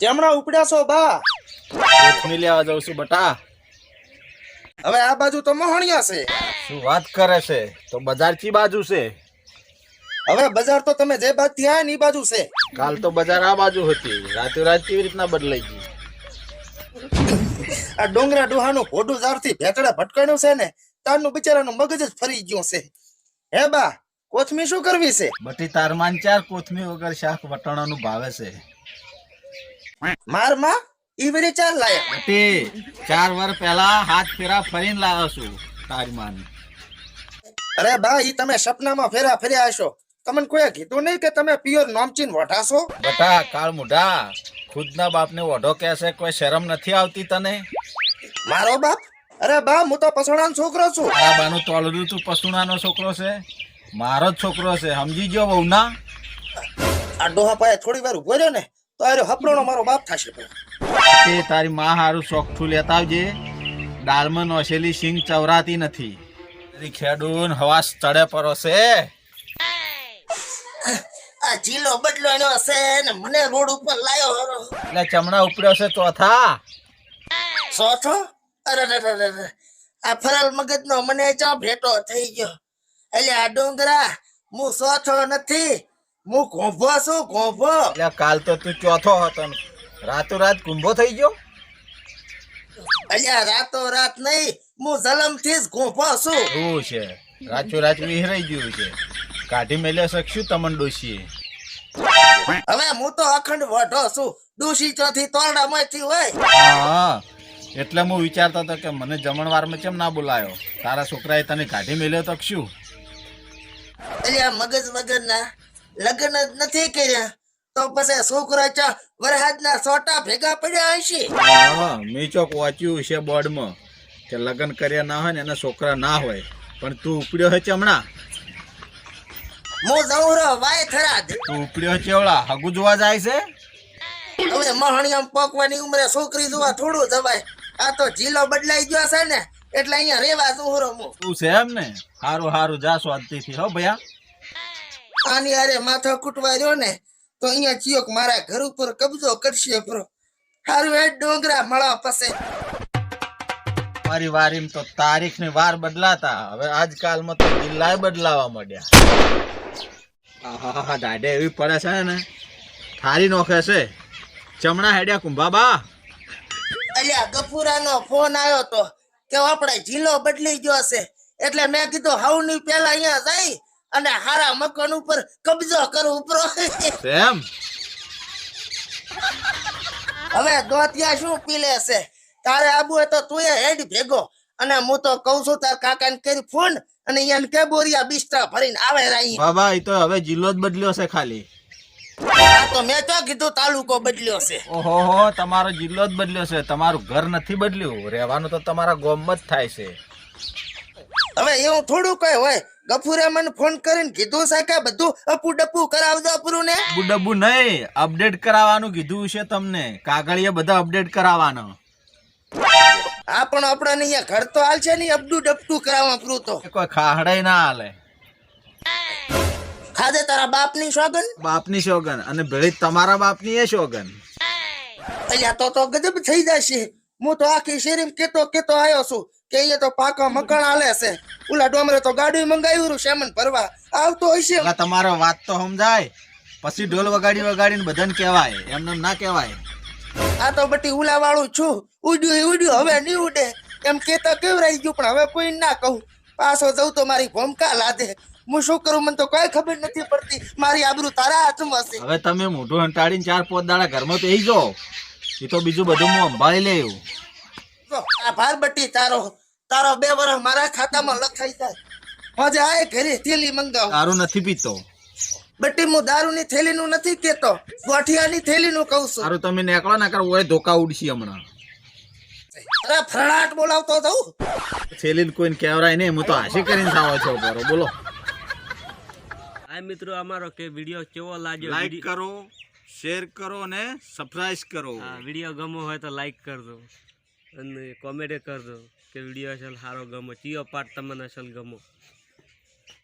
જમણા ઉપડ્યા છો બા. કોથમી લેવા જાઉં છું બટા. હવે આ બાજુ તો મોહણિયા છે. શું વાત કરે છે? તો બજાર ચી બાજુ છે? હવે બજાર તો તમે જે બાજુ ત્યાં ની બાજુ છે. કાલ તો બજાર આ બાજુ હતી. રાતે રાત કેવી રીતના બદલાઈ ગઈ? આ ડોંગરા ડોહાનું ભોડું ઝાડથી ભેતડા ભટકાણ્યું છે ને તારનું બિચારાનું મગજ જ ફરી ગયું છે. હે બા કોથમી શું કરવી છે? બટી તારમાન ચાર કોથમી વગર શાક વટાણાનું ભાવે છે. મારમાં ઈ વરી ચાર લાયા. બટી ચાર વાર પહેલા હાથ ફેરા ફરીને લાવ્યો છું તારી માન. અરે બા ઈ તમે સપનામાં ફેરા ફેર્યા હશો. તમને કોઈ કીધું નહીં કે તમે પિયોર નોમચીન વઢાશો? બટા કાળ મુઢા ખુદના બાપને ઓઢો કહેશે કોઈ શરમ નથી આવતી તને? મારો બાપ? અરે બા હું તો પસુણાનો છોકરો છું. આ બાનું તોલડું તું પસુણાનો છોકરો છે? મારો જ છોકરો છે સમજી ગયો બહુ ના આ ડોહા પાસે થોડી વાર ઊભો રહ્યો ને તો અરે હપરોનો મારો બાપ થશે તે તારી માં હારું ચોખ્ઠું લેતા આવજે. દાળમાં નોશેલી સિંગ ચવરાતી નથી. તારી ખેડૂન હવાસ ચડે પરો છે. આ જીલો બદલો એનો હશે ને મને રોડ ઉપર લાયો હરો. એટલે ચમડા ઉપડ્યો છે ચોથા. ચોથો? અરે રે રે રે. આ ફરાલ મગજનો મને ચા ભેટો થઈ ગયો. એટલે આ ડુંગરા હું ચોથો નથી હું કોંભો છું કોંભો એટલે કાલ તો તું ચોથો હતો રાતો રાત કુંભો થઈ ગયો? અલ્યા રાતો રાત નહીં. હું જલમથી જ કોંભો છું. એવું છે. રાચો રાચ વિહરાઈ ગયું છે. કાઢી મેલ્યો શકશું તમન ડોશીએ? હવે હું તો અખંડ વઢો છું. ડૂસી ચોથી તોરડામાંથી હોય. હા એટલે હું વિચારતો હતો કે મને જમણવારમાં કેમ ના બોલાયો? તારા છોકરાએ તને કાઢી મેલ્યો તો શું? અલ્યા મગજ વગરના લગ્ન જ નથી કર્યા. તો પછી છોકરા ચા વરહાદના સોટા ભેગા પડ્યા હશે. હા મેં ચોક વાંચ્યું છે બોર્ડમાં કે લગ્ન કર્યા ના હોય ને એના છોકરા ના હોય. પણ તું ઉપડ્યો હે ચમણા? મો જવરો વાય થરાદ. તું ઉપડ્યો ચેવડા? હગુ જોવા જાય છે? હવે મહણિયામ પોકવાની ઉંમરે છોકરી જોવા થોડું જવાય. આ તો જીલો બદલાઈ ગયો છે ને એટલે અહીંયા રેવા જઉં રો તું છે એમ ને હારું હારું જા શાંતિથી હો ભૈયા. આની હારે માથા કૂટવા રહ્યો ને તો અહીંયા ચિયોક મારા ઘર ઉપર કબજો કરશે પ્રો હારું એ ડોંગરા મળવા પાસે મારી વારીમ તો તારીખની વાર બદલાતા. હવે આજકાલમાં તો જિલ્લા બદલાવા માંડ્યા. હા દાડે એવી પડે છે ને. થારી નોખે છે. ચમણા હેડ્યા કુંભાબા અલ્યા ગફુરાનો ફોન આવ્યો તો કે આપણે જિલ્લો બદલી ગયો છે. એટલે મેં કીધું હાઉની પેલા અહીંયા જઈ અને હારા મકાન ઉપર કબજો કરો ઉપરો એમ હવે દોતિયા શું પીલે છે? તારે આબુ હોય તો તું હેડ ભેગો. અને હું તો કઉ છું તાર કાકાને કરી ફોન અને એને કે બોરિયા બિસ્તરા ભરીને આવે રાઈ. બાબા એ તો હવે જિલ્લો જ બદલ્યો છે ખાલી. તો મેં તો કીધું તાલુકો બદલ્યો છે? ઓહો તમારો જિલ્લો જ બદલ્યો છે. તમારું ઘર નથી બદલ્યું. રહેવાનું તો તમારા ગોમ જ થાય છે. હવે એવું થોડું કઈ હોય ગફુરે મને ફોન કરીને કીધું છે કે બધું અપુ ડપુ કરાવજો પૂરું ને ડબ્બુ નહીં અપડેટ કરાવવાનું કીધું છે તમને. કાગળિયા બધા અપડેટ કરાવવાનો આ પણ આપણે અહીંયા ઘર તો હાલ છે ને અબડુ ડપટું કરાવવા અપરું તો. એ કોઈ ખાહડાય ના હાલે. ખાધે તારા બાપની શોગન બાપની શોગન અને ભેળી તમારા બાપની એ શોગન અહીંયા તો તો ગજબ થઈ જશે. હું તો આખી શેરીમ કેતો કેતો આવ્યો છું કે એ તો પાકા મકાન આલે છે. ઓલા ડોમરે તો ગાડી મંગાવ્યું શેમન ભરવા. આવતો હશે તમારો વાત તો સમજાય. પછી ઢોલ વગાડી વગાડીને બધાને કહેવાય. એમને ના કહેવાય. આ તો બટી ઉલા વાળું છું. ઉડ્યું ઉડ્યું હવે નહીં ઉડે. એમ કેતા કેવરાઈ ગયું પણ હવે કોઈ ના કહું. પાછો જઉં તો મારી ભૂમકા લાદે. હું શું કરું મને તો કઈ ખબર નથી પડતી. મારી આબરૂ તારા હાથમાં છે. હવે તમે મોઢું હંટાડીને ચાર પાંચ દાડા ઘરમાં તો એ જો એ તો બીજું બધું હું અંભાળી લે એવું. આભાર બટી તારો તારો બે વર્ષ મારા ખાતામાં લખાઈ જાય. મજા આય ઘરે થેલી મંગાવ. દારૂ નથી પીતો. બટી હું દારૂની થેલીનું નથી કેતો ગોઠિયાની થેલીનું કહું છું. તારું તમે નેકળો ના કરો ઓય ધોકા ઉડશી હમણાં. અરે ફરણાટ બોલાવતો જઉં. થેલી કોઈને કહેવરાય નહીં હું તો હાસી કરીને સાવો છો બરો બોલો. આ મિત્રો અમારો કે વીડિયો કેવો લાગ્યો? લાઈક કરો. શેર કરો અને સબસ્ક્રાઇબ કરો. વીડિયો ગમો હોય તો લાઈક કરજો. અને કોમેન્ટ કરજો કે વીડિયો અસલ સારો ગમો ચિયો પાર્ટ તમને અસલ ગમો.